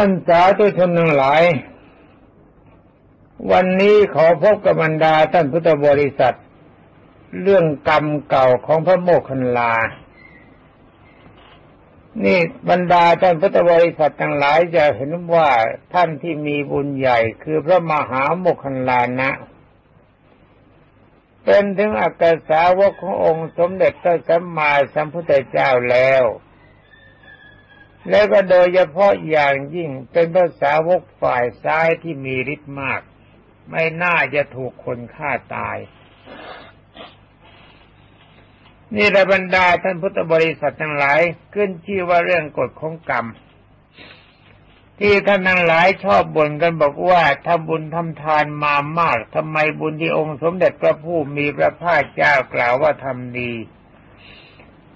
ท่านสาธุชนทั้งหลาย วันนี้ขอพบกับบรรดาท่านพุทธบริษัท เรื่องกรรมเก่าของพระโมคคัลลา นี่บรรดาท่านพุทธบริษัททั้งหลายจะเห็นว่าท่านที่มีบุญใหญ่คือพระมหาโมคคัลลานะเป็นถึงอักษาวกขององค์สมเด็จพระสัมมาสัมพุทธเจ้าแล้ว แล้วก็โดยเฉพาะอย่างยิ่งเป็นภาษาวกฝ่ายซ้ายที่มีฤทธิ์มาก ไม่น่าจะถูกคนฆ่าตาย นี่ระบรรดาท่านพุทธบริษัททั้งหลาย ขึ้นชื่อว่าเรื่องกฎของกรรม ที่ท่านทั้งหลายชอบบ่นกันบอกว่าทำบุญทำทานมามากทำไมบุญที่องค์สมเด็จพระผู้มีพระภาคเจ้ากล่าวว่าทำดี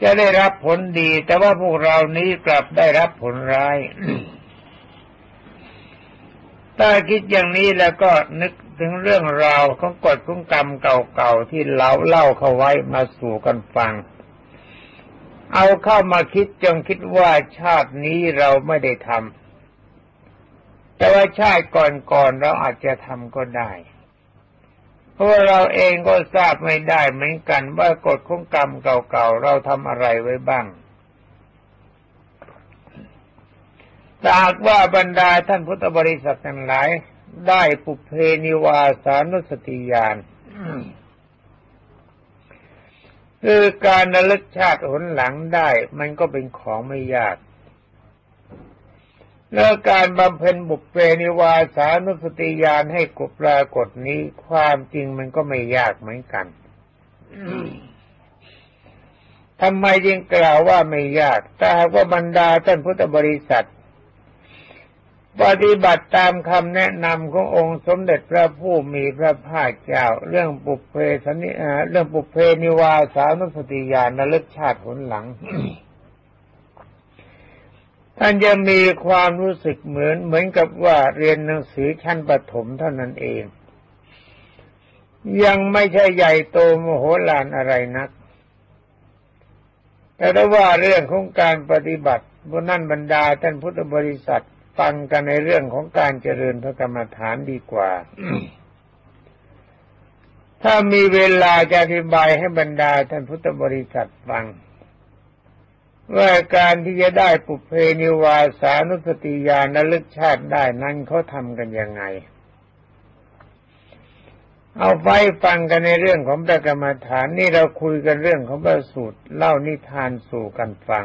จะได้รับผลดี แต่ว่าพวกเรานี้กลับได้รับผลร้ายถ้าคิดอย่างนี้แล้วก็นึกถึงเรื่องราวของกฎของกรรมเก่าๆที่เราเล่าเข้าไว้มาสู่กันฟัง เอาเข้ามาคิดจงคิดว่าชาตินี้เราไม่ได้ทำแต่ว่าชาติก่อนๆเราอาจจะทำก็ได้ เพราะเราเองก็ทราบไม่ได้เหมือนกันว่ากฎของกรรมเก่าๆเราทำอะไรไว้บ้างถ้าหากว่าบรรดาท่านพุทธบริษัททั้งหลาย ได้ปุเพนิวาสานุสติญาณคือการระลึกชาติหนหลังได้ มันก็เป็นของไม่ยาก แล้วการบำเพ็ญบุพเพนิวาสานุสติญาณให้กบปรากฏนี้ความจริงมันก็ไม่ยากเหมือนกันทำไมจึงกล่าวว่าไม่ยากถ้าหากว่าบรรดาท่านพุทธบริษัท ปฏิบัติตามคำแนะนำขององค์สมเด็จพระผู้มีพระภาคเจ้า เรื่องปุเพสนิเรื่องปุเพนิวาสานุสติญาณระลึกชาติผลหลัง ท่านจะมีความรู้สึกเหมือนเหมือนกับว่าเรียนหนังสือชั้นประถมเท่านั้นเอง ยังไม่ใช่ใหญ่โตมโหฬารอะไรนัก แต่ถ้าว่าเรื่องของการปฏิบัติบนนั่นบรรดาท่านพุทธบริษัทฟังกันในเรื่องของการเจริญพระกรรมฐานดีกว่า ถ้ามีเวลาจะอธิบายให้บรรดาท่านพุทธบริษัทฟัง ว่าการที่จะได้ปุเพนิวาสานุสติญาณลึกชาติได้นั้นเขาทำกันยังไง เอาไว้ฟังกันในเรื่องของพระกรรมฐานนี่เราคุยกันเรื่องของพระสูตรเล่านิทานสู่กันฟัง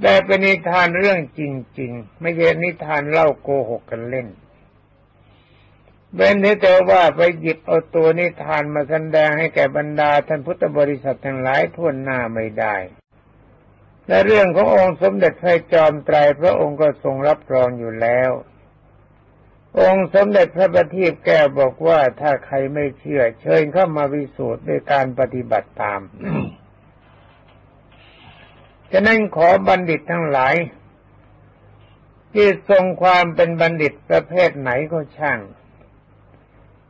แต่เป็นนิทานเรื่องจริง ๆ ไม่ใช่นิทานเล่าโกหกกันเล่นเบ้นที่แต่ว่าไปหยิบเอาตัวนิทานมาแสดงให้แก่บรรดาท่านพุทธบริษัททั้งหลายทวนหน้าไม่ได้ และเรื่องขององค์สมเด็จพระจอมไตรพระองค์ก็ทรงรับรองอยู่แล้ว องค์สมเด็จพระบัณฑิตแก้วบอกว่าถ้าใครไม่เชื่อ เชิญเข้ามาวิสูจน์ด้วยการปฏิบัติตามฉะนั้นขอบัณฑิตทั้งหลาย ที่ทรงความเป็นบัณฑิตประเภทไหนก็ช่าง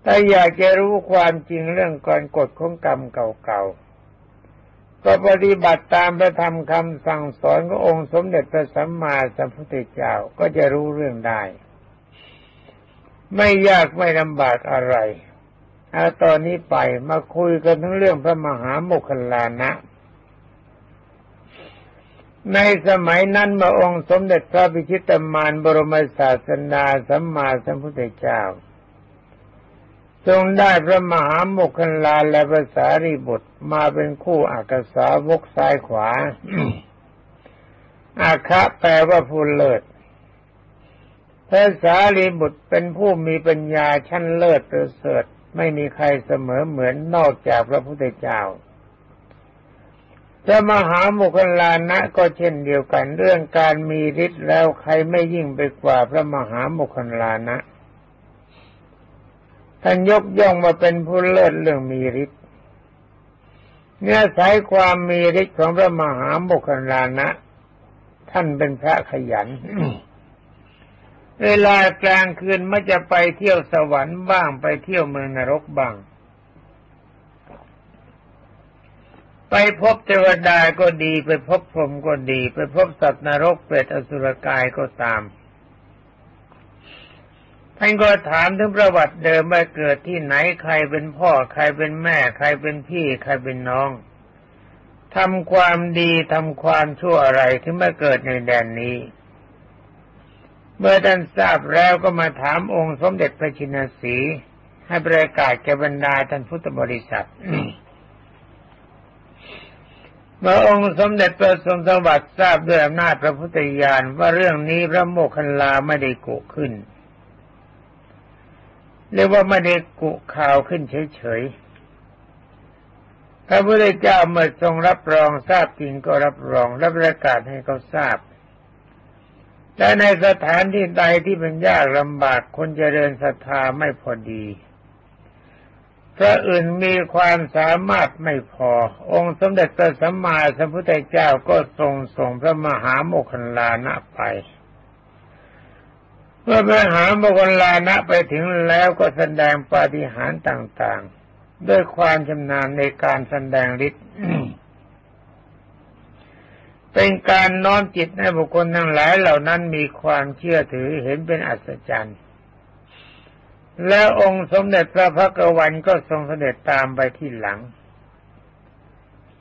ถ้าอยากจะรู้ความจริงเรื่องก่อนกฎของกรรมเก่าๆ ก็ปฏิบัติตามพระธรรมคำสั่งสอนขององค์สมเด็จพระสัมมาสัมพุทธเจ้าก็จะรู้เรื่องได้ ไม่ยากไม่ลำบากอะไรเอาตอนนี้ไปมาคุยกันทั้งเรื่องพระมหาโมคคลานะ ในสมัยนั้นมาองค์สมเด็จพระพิชิตมารบรมศาสนาสัมมาสัมพุทธเจ้า ทรงได้พระมหาโมคคัลลาและภาษารีบุตรมาเป็นคู่อากษาวกซ้ายขวา อาคะแปลว่าผู้เลิศภาษารีบุตรเป็นผู้มีปัญญาชั้นเลิศประเสริฐไม่มีใครเสมอเหมือนนอกจากพระพุทธเจ้าพระมหาโมคคลานะก็เช่นเดียวกันเรื่องการมีฤทธิ์แล้วใครไม่ยิ่งไปกว่าพระมหาโมคคลานะ ท่านยกย่องมาเป็นผู้เลิศเรื่องมีฤทธิ์เนื้อสายความมีฤทธิ์ของพระมหาบุคลานะ ท่านเป็นพระขยัน เวลากลางคืนไม่จะไปเที่ยวสวรรค์บ้างไปเที่ยวเมืองนรกบ้าง ไปพบเทวดาก็ดี ไปพบพรหมก็ดี ไปพบสัตว์นรกเปรตอสุรกายก็ตาม ท่านก็ถามถึงประวัติเดิมว่าเกิดที่ไหนใครเป็นพ่อใครเป็นแม่ ใครเป็นพี่ ใครเป็นน้องทำความดีทำความชั่วอะไรที่มาเกิดในแดนนี้ เมื่อท่านทราบแล้วก็มาถามองค์สมเด็จพระชินสีให้ประกาศแก่บรรดาท่านพุทธบริษัทเมื่อองค์สมเด็จพระทรงสวัสดิ์ทราบด้วยอำนาจพระพุทธญาณว่าเรื่องนี้พระโมคคัลลาไม่ได้โกขึ้น เรียกว่าไม่ได้กุข่าวขึ้นเฉยๆพระพุทธเจ้าเมื่อทรงรับรองทราบจริงก็รับรองและประกาศให้เขาทราบแต่ในสถานที่ใดที่เป็นยากลำบากคนเจริญศรัทธาไม่พอดีพระอื่นมีความสามารถไม่พอ องค์สมเด็จพระสัมมาสัมพุทธเจ้าก็ทรงส่งพระมหาโมคคัลลานะไป เมื่อพระหาโมคคลลานะไปถึงแล้วก็แสดงปาฏิหาริย์ต่างๆ ด้วยความชำนาญในการแสดงฤทธิ์เป็นการน้อมจิตให้บุคคลทั้งหลายเหล่านั้นมีความเชื่อถือเห็นเป็นอัศจรรย์ แล้วองค์สมเด็จพระพักวันก็ทรงเสด็จตามไปที่หลัง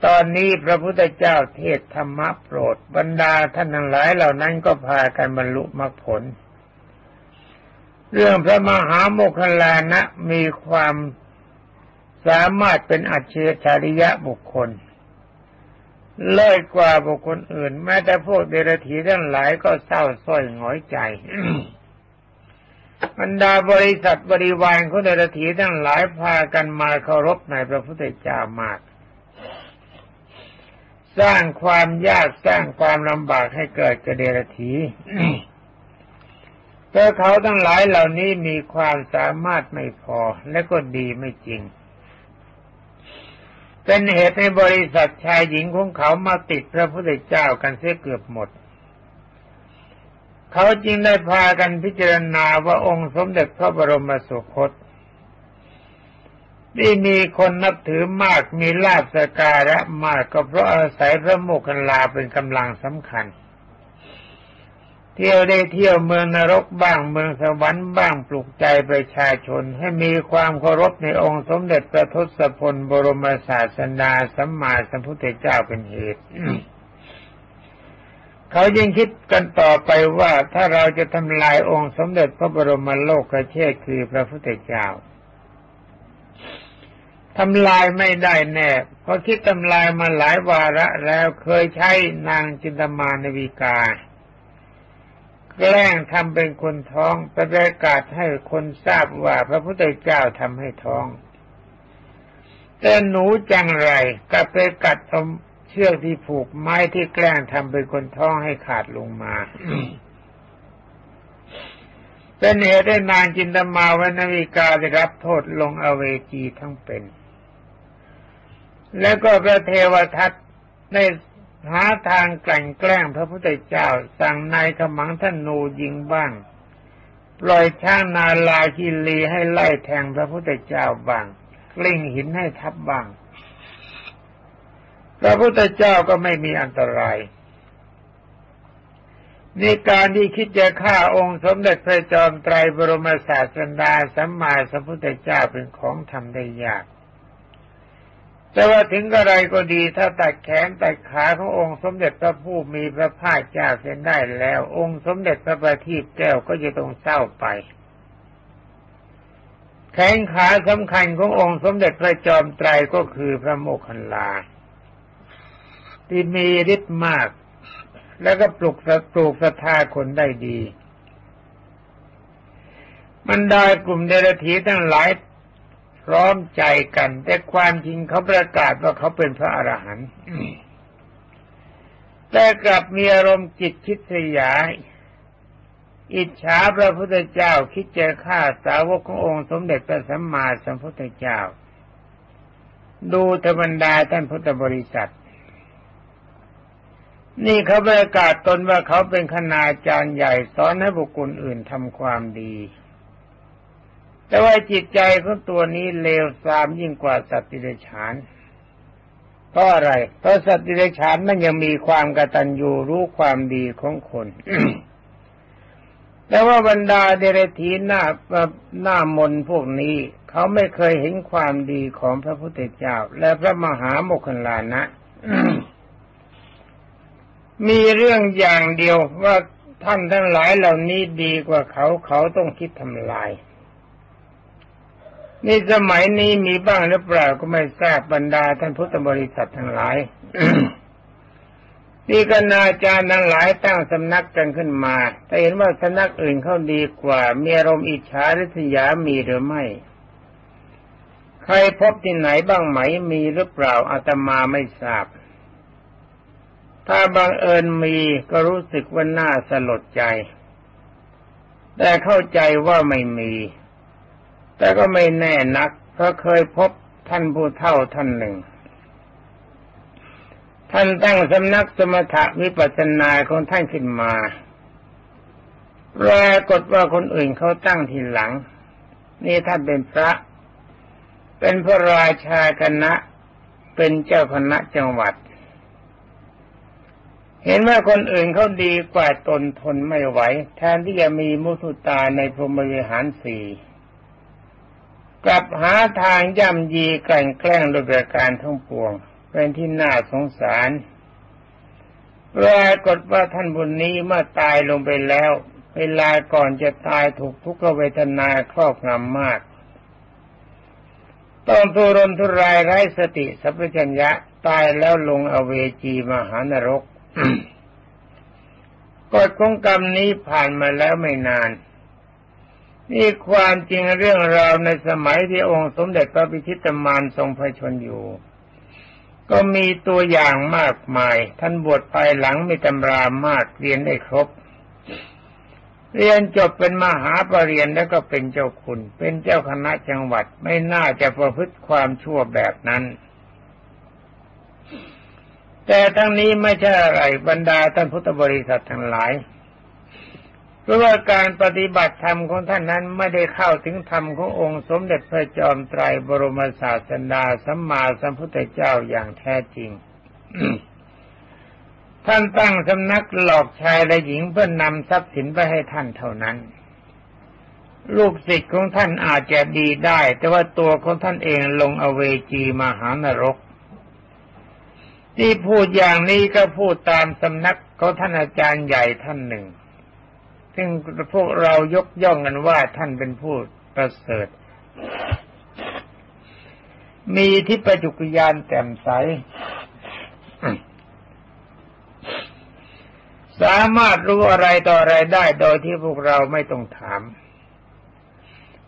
ตอนนี้พระพุทธเจ้าเทศธรรมะโปรด บรรดาท่านทั้งหลายเหล่านั้นก็พากันบรรลุมรรคผล เรื่องพระมหาโมคคลานะมีความสามารถเป็นอัจฉริยะบุคคล เลิศกว่าบุคคลอื่น แม้แต่พวกเดรัจฉีทั้งหลายก็เศร้าส้อยหงอยใจบรรดาบริษัทบริวารของเดรถีทั้งหลายพากันมาเคารพในพระพุทธเจ้ามาก สร้างความยากสร้างความลำบากให้เกิดกระเดรถี พราะเขาทั้งหลายเหล่านี้มีความสามารถไม่พอและก็ดีไม่จริง เป็นเหตุให้บริษัทชายหญิงของเขามาติดพระพุทธเจ้ากันเสียเกือบหมด เขาจึงได้พากันพิจารณาว่าองค์สมเด็จพระบรมสุคตที่มีคนนับถือมากมีลาบสการะมากก็เพราะอาศัยพระโมคคัลลาเป็นกำลังสำคัญ เที่ยวได้เที่ยวเมืองนรกบ้างเมืองสวรรค์บ้างปลุกใจประชาชน ให้มีความเคารพในองค์สมเด็จพระทศพลบรมศาสดาสัมมาสัมพุทธเจ้าเป็นเหตุเขายิ่งคิดกันต่อไปว่าถ้าเราจะทำลายองค์สมเด็จพระบรมโลกเชษคือพระพุทธเจ้าทำลายไม่ได้แน่เพราะคิดทำลายมาหลายวาระแล้วเคยใช้นางจินตมานวิกา แกล้งทำเป็นคนท้องประกาศให้คนทราบว่าพระพุทธเจ้าทำให้ท้อง แต่หนูจังไรก็ไปกัดเชือกที่ผูกไม้ที่แกล้งทำเป็นคนท้องให้ขาดลงมาเป็นเหตุได้นางจินตมาวันวิกาได้รับโทษลงอเวจีทั้งเป็น แล้วก็พระเทวทัตได้ หาทางกลั่นแกล้งพระพุทธเจ้า สั่งนายขมังท่านนูยิงบ้าง ปล่อยช้างนาลาคิลีให้ไล่แทงพระพุทธเจ้าบ้างกลิ้งหินให้ทับบ้าง พระพุทธเจ้าก็ไม่มีอันตรายในการที่คิดจะฆ่าองค์สมเด็จพระจอมไตรบรมศาสดาสัมมาสัมพุทธเจ้าเป็นของทำได้ยาก แต่ว่าถึงอะไรก็ดีถ้าตัดแขนตัดขาขององค์สมเด็จพระผู้มีพระภาคเจ้าเส้นได้แล้ว องค์สมเด็จพระประทีปแก้วก็จะต้องเศร้าไป แขนขาสำคัญขององค์สมเด็จพระจอมไตรก็คือพระโมคคัลลา ที่มีฤทธิ์มาก แล้วก็ปลุกปลูกศรัทธาคนได้ดีมันได้กลุ่มเดรัจฉีทั้งหลาย พร้อมใจกัน แต่ความจริงเขาประกาศว่าเขาเป็นพระอรหันต์แต่กลับมีอารมณ์จิตคิดสยาย อิจฉาพระพุทธเจ้าคิดจะฆ่าสาวกขององค์สมเด็จพระสัมมาสัมพุทธเจ้า ดูธรรมดาท่านพุทธบริษัท นี่เขาประกาศตนว่าเขาเป็นคณาจารย์ใหญ่สอนให้บุคคลอื่นทำความดี แต่ว่าจิตใจของตัวนี้เลวทรามยิ่งกว่าสัตว์ติเดชานเพราะอะไร เพราะสัตว์ดิเรกชันมันยังมีความกตัญญูรู้ความดีของคนแต่ว่าบรรดาเดรธีหน้าหน้ามนพวกนี้ เขาไม่เคยเห็นความดีของพระพุทธเจ้า และพระมหาโมคคัลลานะ มีเรื่องอย่างเดียวว่าท่านทั้งหลายเหล่านี้ดีกว่าเขาเขาต้องคิดทำลาย นี่สมัยนี้มีบ้างหรือเปล่าก็ไม่ทราบบรรดาท่านพุทธบริษัททั้งหลายนี่ก็นาจารย์ทั้งหลายตั้งสำนักกันขึ้นมา แต่เห็นว่าสำนักอื่นเขาดีกว่า มีอารมณ์อิจฉาริษยามีหรือไม่ ใครพบที่ไหนบ้างไหมมีหรือเปล่าอาตมาไม่ทราบ ถ้าบังเอิญมีก็รู้สึกว่าน่าสลดใจ แต่เข้าใจว่าไม่มี แต่ก็ไม่แน่นักเพราะเคยพบท่านผู้เท่าท่านหนึ่ง ท่านตั้งสำนักสมถะวิปัสสนาของท่านขึ้นมาปรากฏว่าคนอื่นเขาตั้งทีหลัง นี่ท่านเป็นพระ เป็นพระราชาคณะ เป็นเจ้าคณะจังหวัด เห็นว่าคนอื่นเขาดีกว่าตนทนไม่ไหว แทนที่จะมีมุทุตาในพรหมวิหารสี่ กลับหาทางย่ำยีแกล้งแกล้งโดยประการทั้งปวง เป็นที่น่าสงสารปรากฏว่าท่านบุญนี้เมื่อตายลงไปแล้ว เวลาก่อนจะตายถูกทุกขเวทนาครอบงำมากต้องทุรนทุรายไร้สติสัพพัญญะตายแล้วลงอเวจีมหานรกกฎของกรรมนี้ผ่านมาแล้วไม่นาน นี่ความจริงเรื่องราวในสมัยที่องค์สมเด็จพระพิชิตมารทรงพระชนอยู่ ก็มีตัวอย่างมากมาย ท่านบวชภายหลังมีตำรามากเรียนได้ครบ เรียนจบเป็นมหาปรริญญาแล้วก็เป็นเจ้าคุณ เป็นเจ้าคณะจังหวัดไม่น่าจะประพฤติความชั่วแบบนั้น แต่ทั้งนี้ไม่ใช่อะไรบรรดาท่านพุทธบริษัททั้งหลาย เพราะว่าการปฏิบัติธรรมของท่านนั้นไม่ได้เข้าถึงธรรมขององค์สมเด็จพระจอมไตรบรมศาสดาสัมมาสัมพุทธเจ้าอย่างแท้จริง ท่านตั้งสำนักหลอกชายและหญิงเพื่อนนำทรัพย์สินไปให้ท่านเท่านั้นลูกศิษย์ของท่านอาจจะดีได้ แต่ว่าตัวของท่านเองลงอเวจีมหานรก ที่พูดอย่างนี้ก็พูดตามสำนักของท่านอาจารย์ใหญ่ท่านหนึ่ง ซึ่งพวกเรายกย่องกันว่าท่านเป็นผู้ประเสริฐ มีทิพจุกยานแจ่มใส สามารถรู้อะไรต่ออะไรได้โดยที่พวกเราไม่ต้องถาม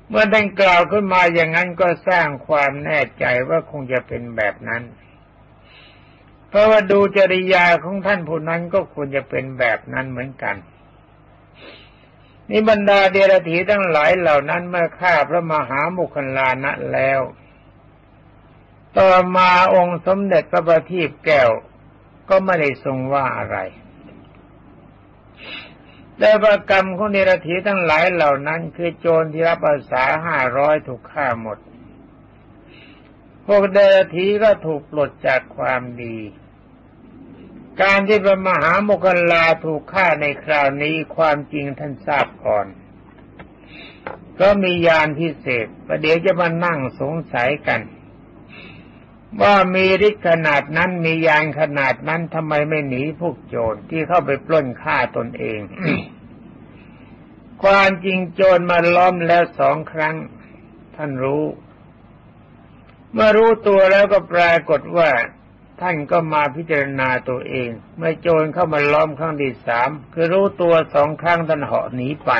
เมื่อท่านกล่าวขึ้นมาอย่างนั้นก็สร้างความแน่ใจว่าคงจะเป็นแบบนั้นเพราะว่าดูจริยาของท่านผู้นั้นก็ควรจะเป็นแบบนั้นเหมือนกัน นี่บรรดาเดรธีทั้งหลายเหล่านั้นเมื่อฆ่าพระมหามุคัลลานะแล้ว ต่อมาองค์สมเด็จพระบัณฑิตแก้วก็ไม่ได้ทรงว่าอะไร แต่ประกรรมของเดรธีทั้งหลายเหล่านั้นคือโจรที่รับอาสาห้าร้อยถูกฆ่าหมด พวกเดรธีก็ถูกปลดจากความดี การที่พระมหาโมคคลาถูกฆ่าในคราวนี้ความจริงท่านทราบก่อน ก็มียานพิเศษประเดี๋ยวจะมานั่งสงสัยกัน ว่ามีฤทธิ์ขนาดนั้นมียานขนาดนั้นทำไมไม่หนีพวกโจรที่เข้าไปปล้นฆ่าตนเอง ความจริงโจรมาล้อมแล้วสองครั้ง ท่านรู้ เมื่อรู้ตัวแล้วก็ปรากฏว่า ท่านก็มาพิจารณาตัวเอง เมื่อโจรเข้ามาล้อมครั้งที่สามคือรู้ตัวสองครั้งท่านเหาะหนีไป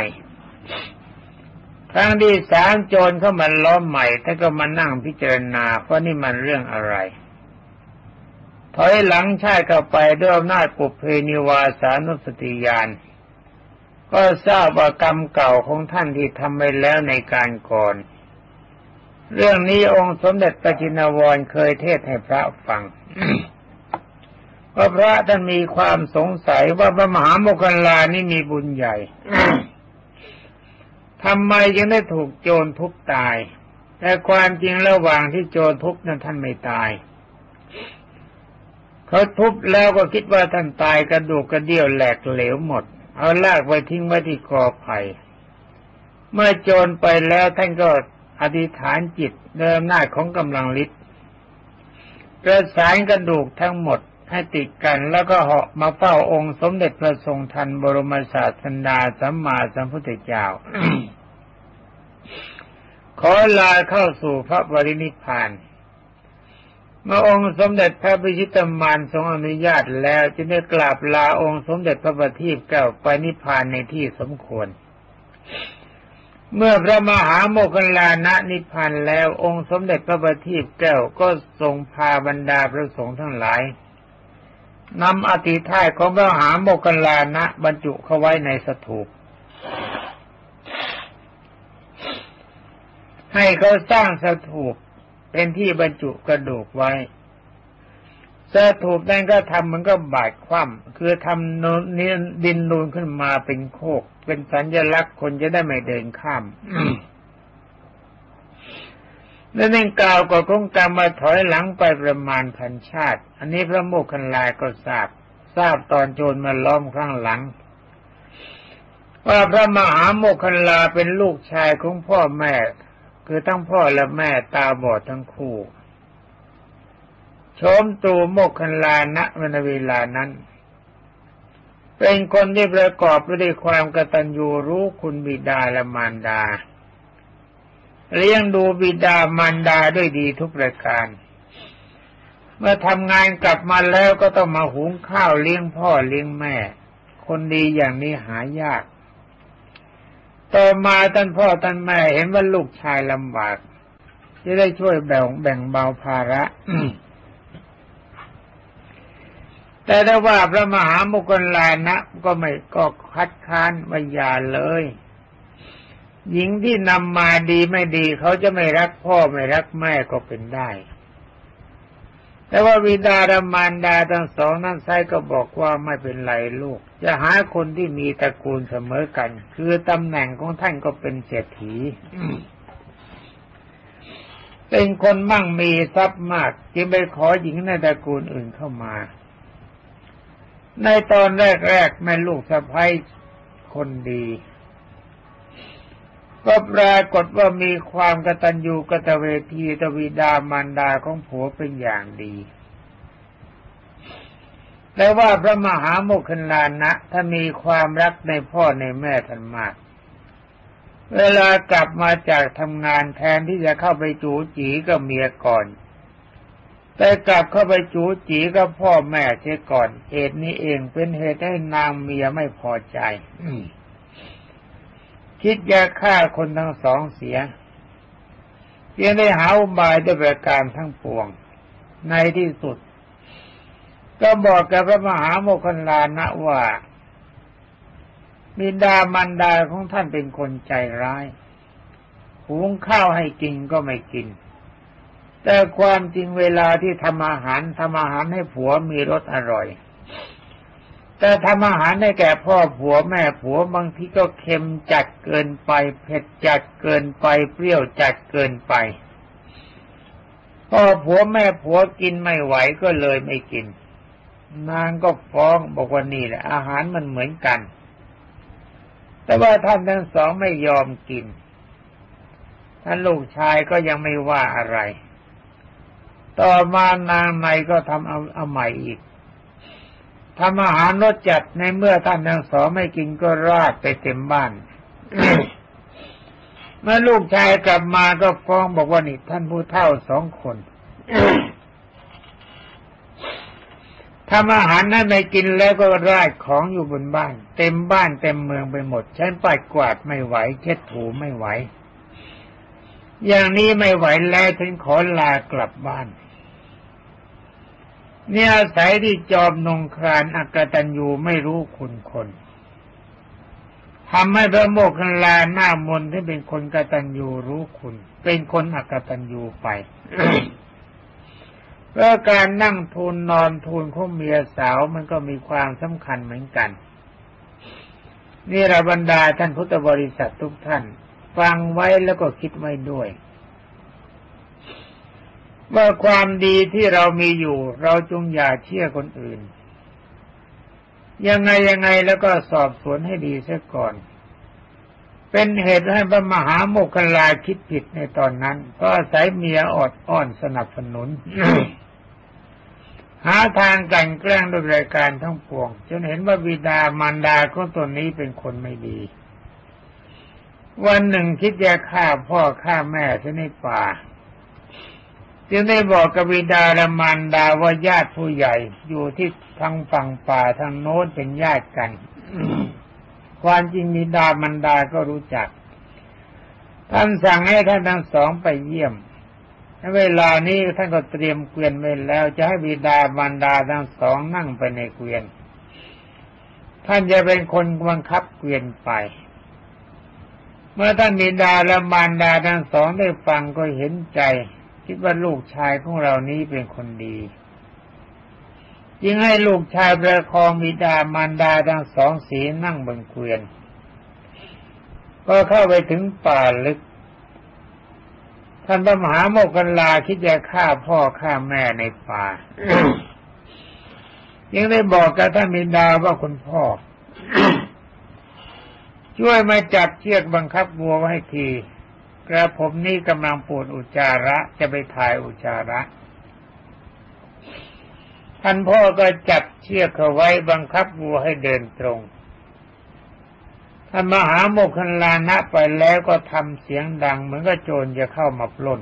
ครั้งที่สามโจรเข้ามาล้อมใหม่ท่านก็มานั่งพิจารณาว่านี่มันเรื่องอะไรถอยหลังชาติเข้าไปด้วยอำนาจปุเพนิวาสานุสติยานก็ทราบว่ากรรมเก่าของท่านที่ทำไปแล้วในการก่อน เรื่องนี้องค์สมเด็จพระจินวรเคยเทศให้พระฟัง เพราพระท่านมีความสงสัยว่าพระมหาโมคคัลลานี่มีบุญใหญ่ทำไมยังได้ถูกโจรทุบตาย แต่ความจริงระหว่างที่โจรทุบนั้นท่านไม่ตาย เขาทุบแล้วก็คิดว่าท่านตายกระดูกกระเดี่ยวแหลกเหลวหมด เอาลากไปทิ้งไว้ที่กอไผ่เมื่อโจรไปแล้วท่านก็อธิษฐานจิตเดิมหน้าของกำลังฤทธิ์ ประสานกระดูกทั้งหมดให้ติดกันแล้วก็เหาะมาเฝ้าองค์สมเด็จพระทรงทันบรมศาสดาสัมมาสัมพุทธเจ้า ขอลาเข้าสู่พระบรินิพพาน เมื่อองค์สมเด็จพระพิชิตมารทรงอนุญาตแล้วจึงได้กราบลาองค์สมเด็จพระบัณฑิตเก้าไปนิพพานในที่สมควร เมื่อพระมหาโมคคลานะนิพพานแล้วองค์สมเด็จพระบัณฑิตแก้วก็ทรงพาบรรดาพระสงฆ์ทั้งหลายนำอธิท้ายของพระมหาโมคคลลานะบรรจุเข้าไว้ในสถูปให้เขาสร้างสถูปเป็นที่บรรจุกระดูกไว้ สถูปนั้นก็ทำมันก็บาดคว่ำคือทำนนี้ดินนูนขึ้นมาเป็นโคก เป็นสัญลักษณ์คนจะได้ไม่เดินข้ามและนั่นกล่าวกับคงกรรมมาถอยหลังไปประมาณพันชาติ อันนี้พระโมคคัลลาก็ทราบ ทราบตอนโจรมาล้อมข้างหลัง ว่าพระมหาโมคคัลลาเป็นลูกชายของพ่อแม่ คือทั้งพ่อและแม่ตาบอดทั้งคู่ ชมตูโมกคันลานะวนเวลานั้น เป็นคนที่ประกอบไปด้วยความกตัญญูรู้คุณบิดาและมารดา เลี้ยงดูบิดามารดาด้วยดีทุกประการ เมื่อทำงานกลับมาแล้วก็ต้องมาหุงข้าวเลี้ยงพ่อเลี้ยงแม่ คนดีอย่างนี้หายาก ต่อมาท่านพ่อท่านแม่เห็นว่าลูกชายลำบากจะได้ช่วยแบ่งแบ่งเบาภาระ แต่ถ้าว่าพระมหามุกลานะก็ไม่ก็คัดค้านไม่ยาเลย หญิงที่นำมาดีไม่ดี เขาจะไม่รักพ่อไม่รักแม่ก็เป็นได้ แต่ว่าวิดารมานดาทั้งสองนั้นไซก็บอกว่าไม่เป็นไรลูก จะหาคนที่มีตระกูลเสมอกัน คือตำแหน่งของท่านก็เป็นเศรษฐีเป็นคนมั่งมีทรัพย์มาก จึงไปขอหญิงในตระกูลอื่นเข้ามา ในตอนแรกๆแม่ลูกสะพ้ายคนดี ก็ปรากฏว่ามีความกตัญญูกตเวทีตวิดามารดาของผัวเป็นอย่างดีแต่ว่าพระมหาโมคคัลลานะถ้ามีความรักในพ่อในแม่ท่านมาก เวลากลับมาจากทำงานแทนที่จะเข้าไปจูจีกับเมียก่อน แต่กลับเข้าไปจูจีกับพ่อแม่เสียก่อน เหตุนี้เองเป็นเหตุให้นางเมียไม่พอใจ คิดจะฆ่าคนทั้งสองเสียเพียงได้หาอุบายด้วยประการทั้งปวง ในที่สุด ก็บอกกับพระมหาโมคคัลลานะว่าบิดามันดาของท่านเป็นคนใจร้าย หุงข้าวให้กินก็ไม่กิน แต่ความจริงเวลาที่ทำอาหารทำอาหารให้ผัวมีรสอร่อย แต่ทำอาหารให้แก่พ่อผัวแม่ผัวบางทีก็เค็มจัดเกินไป เผ็ดจัดเกินไป เปรี้ยวจัดเกินไป พ่อผัวแม่ผัวกินไม่ไหวก็เลยไม่กิน นางก็ฟ้องบอกว่านี่แหละ อาหารมันเหมือนกัน แต่ว่าท่านทั้งสองไม่ยอมกินท่านลูกชายก็ยังไม่ว่าอะไร ต่อมานางในก็ทำเอาเอาใหม่อีกทำอาหารรสจัดในเมื่อท่านทั้งสองไม่กินก็ราดไปเต็มบ้าน เมื่อลูกชายกลับมาก็ฟ้องบอกว่านี่ท่านผู้เฒ่าสองคนทำอาหารนั้นไม่กินแล้วก็ราดของอยู่บนบ้าน เต็มบ้านเต็มเมืองไปหมดฉันปัดกวาดไม่ไหวเช็ดถูไม่ไหว อย่างนี้ไม่ไหวแล้วถึงขอลากลับบ้าน เนี่ยอาศัยที่จอมนงครานอักตันยูไม่รู้คุณคนทำให้พระโมกขันลาหน้ามนที่เป็นคนกตัญญูรู้คุณ เป็นคนอักตัญญูไปเพราะการนั่งทูลนอนทูลของเมียสาวมันก็มีความสำคัญเหมือนกัน นี่ระบรรดาท่านพุทธบริษัททุกท่าน ฟังไว้แล้วก็คิดไว้ด้วย ว่าความดีที่เรามีอยู่ เราจงอย่าเชื่อคนอื่น ยังไงยังไงแล้วก็สอบสวนให้ดีเสียก่อน เป็นเหตุให้พระมหาโมคคลาคิดผิดในตอนนั้น ก็อาศัยเมียอดอ้อนสนับสนุน หาทางกันแกล้งด้วยรายการทั้งปวงจนเห็นว่าบิดามารดาของตนนี้เป็นคนไม่ดีวันหนึ่งคิดจะฆ่าพ่อฆ่าแม่ที่ในป่า จึงได้บอกกบิดาและมารดาว่าญาติผู้ใหญ่อยู่ที่ทางฝั่งป่าทางโน้นเป็นญาติกัน ความจริงบิดามารดาก็รู้จัก ท่านสั่งให้ท่านทั้งสองไปเยี่ยมเวลานี้ท่านก็เตรียมเกวียนไว้แล้ว จะให้บิดามารดาทั้งสองนั่งไปในเกวียน ท่านจะเป็นคนบังคับเกวียนไป เมื่อท่านบิดาและมารดาทั้งสองได้ฟังก็เห็นใจ คิดว่าลูกชายของเรานี้เป็นคนดีจึงให้ลูกชายประคองบิดามารดาทั้งสองสีนั่งบนเกวียน ก็เข้าไปถึงป่าลึก ท่านพระมหาโมกขันลาคิดจะฆ่าพ่อฆ่าแม่ในป่ายังได้บอกกับท่านบิดาว่าคุณพ่อ ช่วยมาจับเชือกบังคับวัวไว้ให้ที กระผมนี่กำลังปวดอุจจาระจะไปถ่ายอุจจาระ ท่านพ่อก็จับเชือกเขาไว้บังคับวัวให้เดินตรงท่านมหาโมคคันลานะไปแล้วก็ทำเสียงดัง เหมือนกับโจรจะเข้ามาปล้น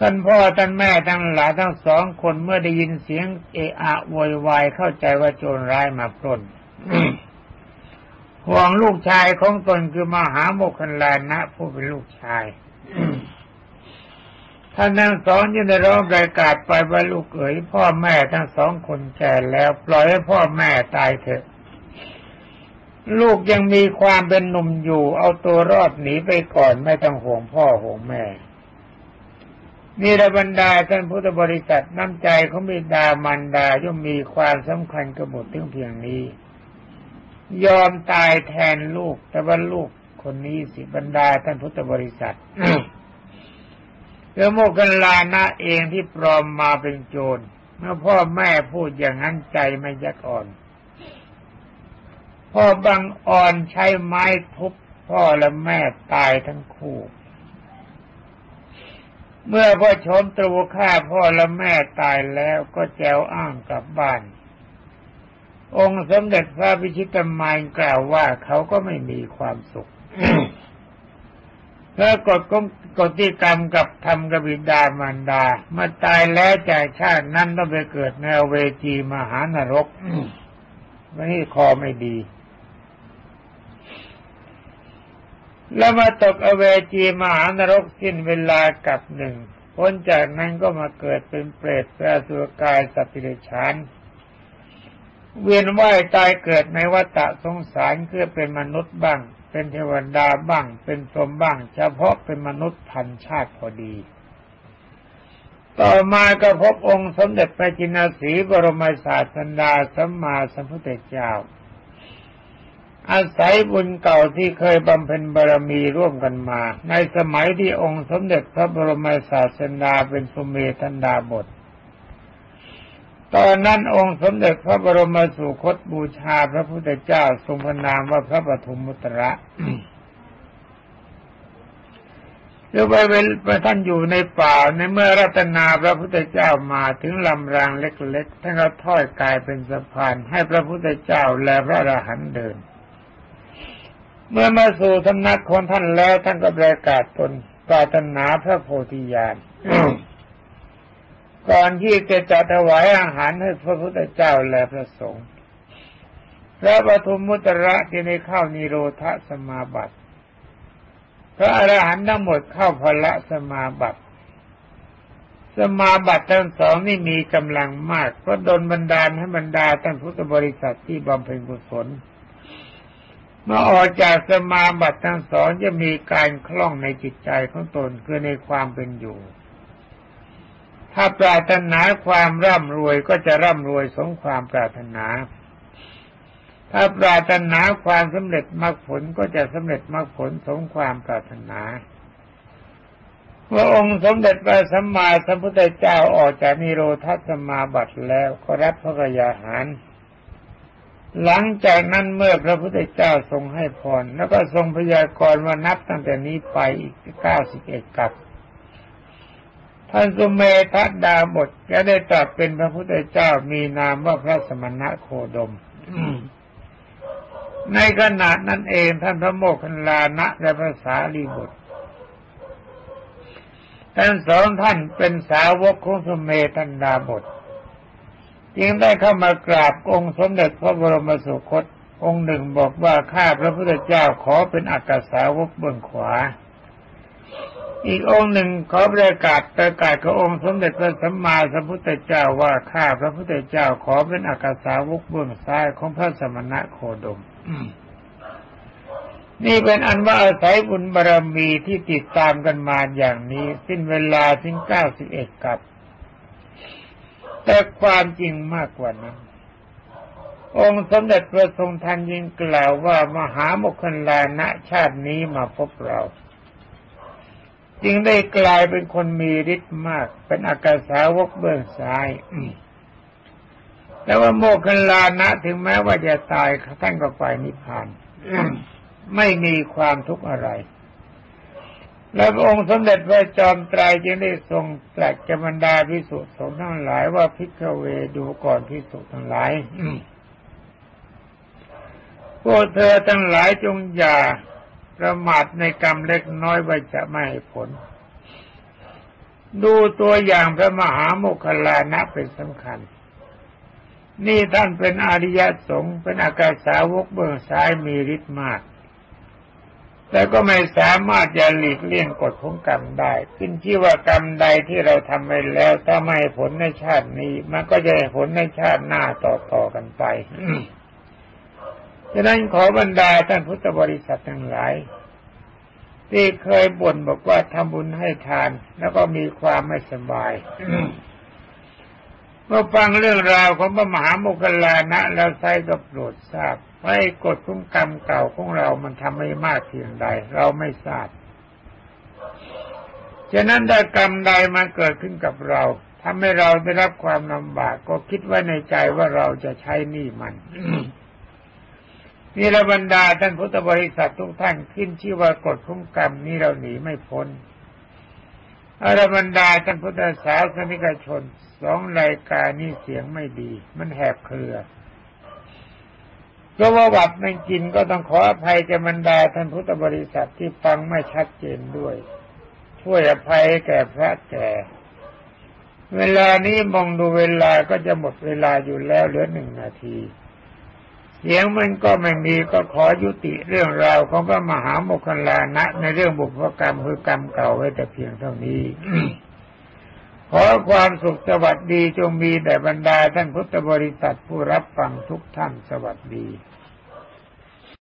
ท่านพ่อท่านแม่ทั้งหลายทั้งสองคนเมื่อได้ยินเสียงเอะอะโวยวายเข้าใจว่าโจรร้ายมาปล้น ห่วงลูกชายของตนคือมหาโมคคันลานะผู้เป็นลูกชายท่านทั้งสองยังได้ร้องประกาศไปว่าลูกเอ๋ยพ่อแม่ทั้งสองคนแก่แล้ว ปล่อยให้พ่อแม่ตายเถอะ ลูกยังมีความเป็นหนุ่มอยู่ เอาตัวรอดหนีไปก่อนไม่ต้องห่วงพ่อห่วงแม่นี่ระบรรดาท่านพุทธบริษัทน้ำใจของบิดามารดาย่อมมีความสำคัญกระหมดถึงเพียงนี้ ยอมตายแทนลูก แต่ว่าลูกคนนี้สิบรรดาท่านพุทธบริษัทเรือโมกันลานะเองที่ปลอมมาเป็นโจรเมื่อพ่อแม่พูดอย่างนั้นใจไม่ยักอ่อน พ่อบังอ่อนใช้ไม้ทุบพ่อและแม่ตายทั้งคู่ เมื่อพ่อชมตรูฆ่าพ่อและแม่ตายแล้วก็แจวอ้างกลับบ้าน องค์สมเด็จพระพิชิตมายกล่าวว่าเขาก็ไม่มีความสุขแล้วกฎกฎที่กรรมกับทำกบิดามารดา มาตายแล้วจากชาตินั้นต้องไปเกิดในเวจีมหานรกวันนี้คอไม่ดี แล้วมาตกอเวจีมหานรกสิ้นเวลากับหนึ่งพ้นจากนั้นก็มาเกิดเป็นเปรตแปรสุรกายสัตว์เดรัจฉาน เวียนว่ายตายเกิดในวัฏสงสารคือเป็นมนุษย์บ้าง เป็นเทวดาบ้าง เป็นพรหมบ้าง เฉพาะเป็นมนุษย์พันชาติพอดี ต่อมาก็พบองค์สมเด็จพระจินสีบรมศาสดาสัมมาสัมพุทธเจ้า อาศัยบุญเก่าที่เคยบำเพ็ญบารมีร่วมกันมา ในสมัยที่องค์สมเด็จพระบรมศาสดาเป็นสุเมธันดาบท ตอนนั้นองค์สมเด็จพระบรมสุคตบูชาพระพุทธเจ้าทรงพระนามว่าพระปฐุมมุตระหรือไปเป็นท่านอยู่ในป่าในเมื่อรัตนาพระพุทธเจ้ามาถึงลำรางเล็กๆท่านก็ถ้อยกายเป็นสะพานให้พระพุทธเจ้าและพระอรหันต์เดิน เมื่อมาสู่สำนักของท่านแล้วท่านก็ประกาศตนปรารถนาพระโพธิญาณ ก่อนที่จะจัดถวายอาหารให้พระพุทธเจ้าและพระสงฆ์พระปฐุมมุตระที่ในเข้านิโรธสมาบัติพระอรหันต์ทั้งหมดเข้าพละสมาบัติ สมาบัติทั้งสองนี่มีกำลังมาก ก็ดนบันดาลให้บรรดาท่านพุทธบริษัทที่บำเพ็ญกุศลเมื่อออกจากสมาบัติทั้งสองจะมีการคล่องในจิตใจของตนคือในความเป็นอยู่ ถ้าปรารถนาความร่ำรวยก็จะร่ำรวยสมความปรารถนา ถ้าปรารถนาความสำเร็จมรรคผลก็จะสำเร็จมรรคผลสมความปรารถนาเมื่อองค์สมเด็จพระสัมมาสัมพุทธเจ้าออกจากนิโรธสมาบัติแล้วก็รับพระกยาหาร หลังจากนั้นเมื่อพระพุทธเจ้าทรงให้พรแล้วก็ทรงพยากรณ์ว่านับตั้งแต่นี้ไปอีกเก้าสิบเอ็ดกับ ท่านสุเมธดาบทจะได้ตรัสเป็นพระพุทธเจ้ามีนามว่าพระสมณะโคดม ในขณะนั้นเองท่านพระโมคคัลลานะและพระสารีบุตรทั้งสองท่านเป็นสาวกของสุเมธันดาบทจึงได้เข้ามากราบองค์สมเด็จพระบรมสุคตองค์หนึ่งบอกว่าข้าพระพุทธเจ้าขอเป็นอักษาวกเบื้องขวา อีกองค์หนึ่งขอประกาศประกาศกับองค์สมเด็จพระสัมมาสัมพุทธเจ้าว่าข้าพระพุทธเจ้าขอเป็นอักษาวกเบื้องซ้ายของพระสมณะโคดม นี่เป็นอันว่าอาศัยบุญบารรมีที่ติดตามกันมาอย่างนี้ สิ้นเวลาถึงเก้าสิบเอ็ดกับ แต่ความจริงมากกว่านั้น องค์สมเด็จพระทรงทันยิงกล่าวว่ามหาโมคคลานะชาตินี้มาพบเรา จึงได้กลายเป็นคนมีฤทธิ์มาก เป็นอากาสาวกเบื้องซ้ายแต่ว่าโมคคลานะ ถึงแม้ว่าจะตายท่านก็ไปนิพพานไม่มีความทุกข์อะไร และพระองค์สมเด็จพระจอมไตรจึงได้ทรงตรัสกบรรดาพิสุทธิ์สงฆ์ทั้งหลายว่าพิกเวดูก่อนพิสุทธิ์ทั้งหลายพวกเธอทั้งหลายจงอย่า ประมาทในกรรมเล็กน้อยไว่าจะไม่ให้ผล ดูตัวอย่างพระมหาโมคคลานะเป็นสำคัญ นี่ท่านเป็นอริยสงฆ์เป็นอากาศสาวกเบื้องซ้ายมีฤทธิ์มาก แต่ก็ไม่สามารถจะหลีกเลี่ยงกฎของกรรมได้ ขึ้นชื่อว่ากรรมใดที่เราทำไปแล้ว ถ้าไม่ผลในชาตินี้ มันก็จะให้ผลในชาติหน้าต่อๆกันไป ฉะนั้นขอบรรดาท่านพุทธบริษัททั้งหลาย ที่เคยบ่นบอกว่าทำบุญให้ทาน แล้วก็มีความไม่สบายเมื่อฟังเรื่องราวของพระมหาโมคคลานะแล้วใช้ก็โปรดทราบให้กฎคุ้มกรรมเก่าของเรามันทำไม่มากเพียงใด เราไม่ทราบฉะนั้นถ้ากรรมใดมาเกิดขึ้นกับเราทำให้เราได้รับความลำบากก็คิดไว้ในใจว่าเราจะใช้หนี้มัน นี่ระบรรดาท่านพุทธบริษัททุกท่านขึ้นชื่อว่ากฎคุ้มกรรมนี้เราหนีไม่พ้นอรบรรดาท่านพุทธศาสนิกชนสองรายการนี้เสียงไม่ดี มันแหบเครือเพราะว่าวัดมันกินก็ต้องขออภัยจะบรรดาท่านพุทธบริษัทที่ฟังไม่ชัดเจนด้วย ช่วยอภัยแก่พระแก่ เวลานี้มองดูเวลาก็จะหมดเวลาอยู่แล้วเหลือหนึ่งนาที เสียงมันก็ไม่มีก็ขอยุติเรื่องราวของพระมหาโมคคลานะ ในเรื่องบุพกรรมคือกรรมเก่าไว้แต่เพียงเท่านี้ขอความสุขสวัสดีจงมีแด่บรรดาท่านพุทธบริษัทผู้รับฟังทุกท่านสวัสดี